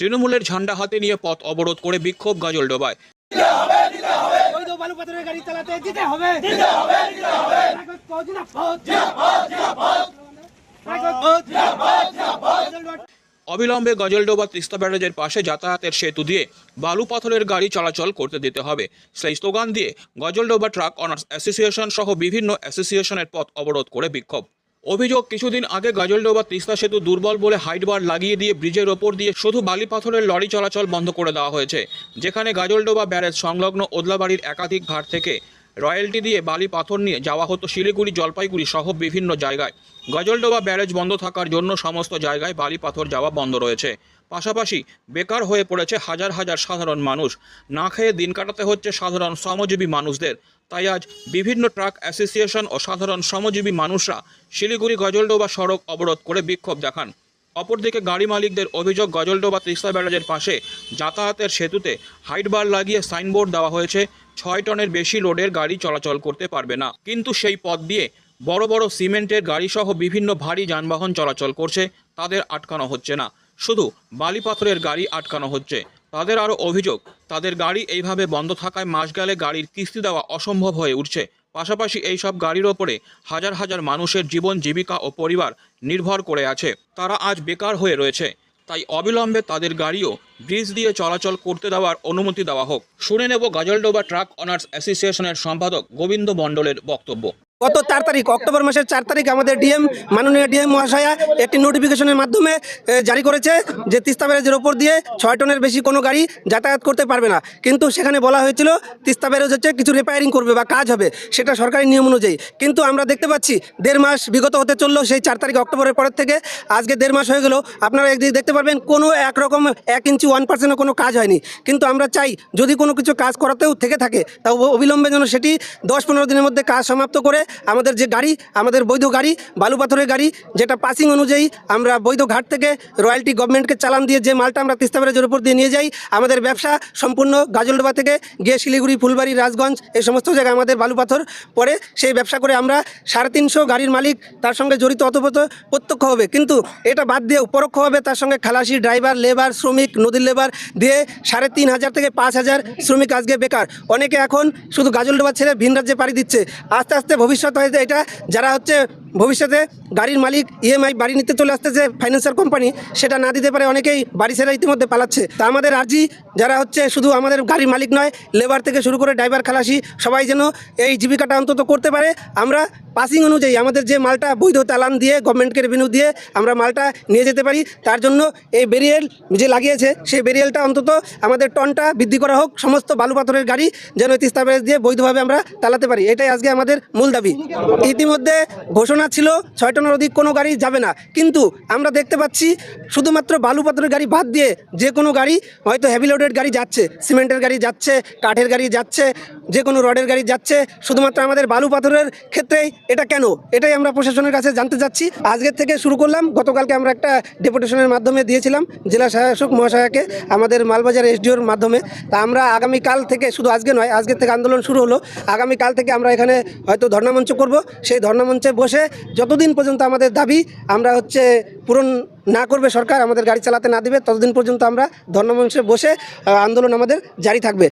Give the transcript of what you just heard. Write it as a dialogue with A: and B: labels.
A: তৃণমূলের ঝান্ডা হাতে নিয়ে পথ অবরোধ করে বিক্ষোভ
B: জিন্দাবাদ জিন্দাবাদ
A: অবিলম্বে গজলডোবা তিস্তা ব্যারেজের পাশে যাতায়াতের সেতু দিয়ে বালু পাথরের গাড়ি চলাচল করতে দিতে হবে। সেই স্লোগান দিয়ে গজলডোবা ট্রাক অনার্স অ্যাসোসিয়েশন সহ বিভিন্ন অ্যাসোসিয়েশনের পথ অবরোধ করে বিক্ষোভ। অভিযোগ কিছুদিন আগে গাজলডোবা তিস্তা সেতু দুর্বল বলে হাইটবার লাগিয়ে দিয়ে ব্রিজের ওপর দিয়ে শুধু বালি পাথরের লরি চলাচল বন্ধ করে দেওয়া হয়েছে, যেখানে গাজলডোবা ব্যারেজ সংলগ্ন ওদলাবাড়ির একাধিক ঘাট থেকে রয়্যালটি দিয়ে বালি পাথর নিয়ে যাওয়া হতো শিলিগুড়ি, জলপাইগুড়ি সহ বিভিন্ন জায়গায়। গজলডোবা ব্যারেজ বন্ধ থাকার জন্য সমস্ত জায়গায় বালি পাথর যাওয়া বন্ধ রয়েছে। পাশাপাশি বেকার হয়ে পড়েছে হাজার হাজার সাধারণ মানুষ। না খেয়ে দিন কাটাতে হচ্ছে সাধারণ শ্রমজীবী মানুষদের। তাই আজ বিভিন্ন ট্রাক অ্যাসোসিয়েশন ও সাধারণ শ্রমজীবী মানুষরা শিলিগুড়ি গজলডোবা সড়ক অবরোধ করে বিক্ষোভ দেখান। অপরদিকে গাড়ি মালিকদের অভিযোগ, গজলডোবা তিস্তা ব্যারাজের পাশে যাতায়াতের সেতুতে হাইট বার লাগিয়ে সাইনবোর্ড দেওয়া হয়েছে, ছয় টনের বেশি লোডের গাড়ি চলাচল করতে পারবে না। কিন্তু সেই পথ দিয়ে বড় বড় সিমেন্টের গাড়ি সহ বিভিন্ন ভারী যানবাহন চলাচল করছে, তাদের আটকানো হচ্ছে না। শুধু বালি পাথরের গাড়ি আটকানো হচ্ছে। তাদের আরও অভিযোগ, তাদের গাড়ি এইভাবে বন্ধ থাকায় মাস গেলে গাড়ির কিস্তি দেওয়া অসম্ভব হয়ে উঠছে। পাশাপাশি এই সব গাড়ির ওপরে হাজার হাজার মানুষের জীবন, জীবিকা ও পরিবার নির্ভর করে আছে। তারা আজ বেকার হয়ে রয়েছে। তাই অবিলম্বে তাদের গাড়িও ব্রিজ দিয়ে চলাচল করতে দেওয়ার অনুমতি দেওয়া হোক। শুনে নেব গাজলডোবা ট্রাক অনার্স অ্যাসোসিয়েশনের সম্পাদক গোবিন্দ মণ্ডলের বক্তব্য।
B: গত চার তারিখ? অক্টোবর মাসের চার তারিখ আমাদের ডিএম, মাননীয় ডিএম মহাশয়া একটি নোটিফিকেশনের মাধ্যমে জারি করেছে যে তিস্তা ব্যারেজের ওপর দিয়ে ছয় টনের বেশি কোনো গাড়ি যাতায়াত করতে পারবে না। কিন্তু সেখানে বলা হয়েছিল তিস্তা ব্যারেজ হচ্ছে কিছু রিপেয়ারিং করবে বা কাজ হবে, সেটা সরকারি নিয়ম অনুযায়ী। কিন্তু আমরা দেখতে পাচ্ছি দেড় মাস বিগত হতে চলল সেই চার তারিখ অক্টোবরের পরের থেকে। আজকে দেড় মাস হয়ে গেল, আপনারা একদিকে দেখতে পারবেন কোনো একরকম এক ইঞ্চি ওয়ান পার্সেন্টও কোনো কাজ হয়নি। কিন্তু আমরা চাই যদি কোনো কিছু কাজ করাতেও থেকে থাকে, তা অবিলম্বে যেন সেটি দশ পনেরো দিনের মধ্যে কাজ সমাপ্ত করে আমাদের যে গাড়ি, আমাদের বৈধ গাড়ি, বালু পাথরের গাড়ি, যেটা পাসিং অনুযায়ী আমরা বৈধ ঘাট থেকে রয়্যালটি গভর্নমেন্টকে চালান দিয়ে যে মালটা আমরা তিস্তা ব্যারেজের উপর দিয়ে নিয়ে যাই, আমাদের ব্যবসা সম্পূর্ণ গাজলডোবা থেকে গিয়ে শিলিগুড়ি, ফুলবাড়ি, রাজগঞ্জ, এই সমস্ত জায়গায় আমাদের বালু পাথর পরে সেই ব্যবসা করে আমরা সাড়ে তিনশো গাড়ির মালিক, তার সঙ্গে জড়িত অতপ্রত প্রত্যক্ষ হবে। কিন্তু এটা বাদ দিয়ে হবে তার সঙ্গে খালাসি ড্রাইভার লেবার শ্রমিক, নদীর লেবার দিয়ে সাড়ে তিন হাজার থেকে পাঁচ হাজার শ্রমিক আজকে বেকার। অনেকে এখন শুধু গাজলডোবা ছেড়ে ভিন রাজ্যে পাড়ি দিচ্ছে। আস্তে আস্তে ভবিষ্যৎ হয়েছে এটা যারা হচ্ছে ভবিষ্যতে গাড়ির মালিক ইএমআই বাড়ি নিতে চলে আসতেছে ফাইন্যান্সিয়াল কোম্পানি সেটা না দিতে পারে অনেকেই বাড়ি ছেড়ে ইতিমধ্যে পালাচ্ছে। তা আমাদের আর্জি যারা হচ্ছে শুধু আমাদের গাড়ির মালিক নয় লেবার থেকে শুরু করে ড্রাইভার খালাসি, সবাই যেন এই জীবিকাটা অন্তত করতে পারে। আমরা পাসিং অনুযায়ী আমাদের যে মালটা বৈধ চালান দিয়ে গভর্নমেন্টকে রেভিনিউ দিয়ে আমরা মালটা নিয়ে যেতে পারি, তার জন্য এই বেরিয়েল যে লাগিয়েছে, সেই বেরিয়েলটা অন্তত আমাদের টনটা বৃদ্ধি করা হোক, সমস্ত বালু পাথরের গাড়ি যেন তিস্তা দিয়ে বৈধভাবে আমরা চালাতে পারি। এটাই আজকে আমাদের মূল দাবি। ইতিমধ্যে ঘোষণা ছিল, ছয় টনের অধিক কোনো গাড়ি যাবে না। কিন্তু আমরা দেখতে পাচ্ছি শুধুমাত্র বালু পাথরের গাড়ি বাদ দিয়ে যে কোনো গাড়ি হয়তো হেভি লোডের গাড়ি যাচ্ছে, সিমেন্টের গাড়ি যাচ্ছে, কাঠের গাড়ি যাচ্ছে যে কোনো রডের গাড়ি যাচ্ছে, শুধুমাত্র আমাদের বালু পাথরের ক্ষেত্রেই। এটা কেন? এটাই আমরা প্রশাসনের কাছে জানতে চাচ্ছি। আজকের থেকে শুরু করলাম। গতকালকে আমরা একটা ডেপুটেশনের মাধ্যমে দিয়েছিলাম জেলা শাসক মহাশয়াকে, আমাদের মালবাজার এসডিওর মাধ্যমে। তা আমরা আগামীকাল থেকে, শুধু আজকে নয়, আজকের থেকে আন্দোলন শুরু হলো। আগামীকাল থেকে আমরা এখানে হয়তো ধর্ণামঞ্চ করব। সেই ধর্ণামঞ্চে বসে যতদিন পর্যন্ত আমাদের দাবি, আমরা হচ্ছে পূরণ না করবে সরকার, আমাদের গাড়ি চালাতে না দেবে, ততদিন পর্যন্ত আমরা ধর্ণামঞ্চে বসে আন্দোলন আমাদের জারি থাকবে।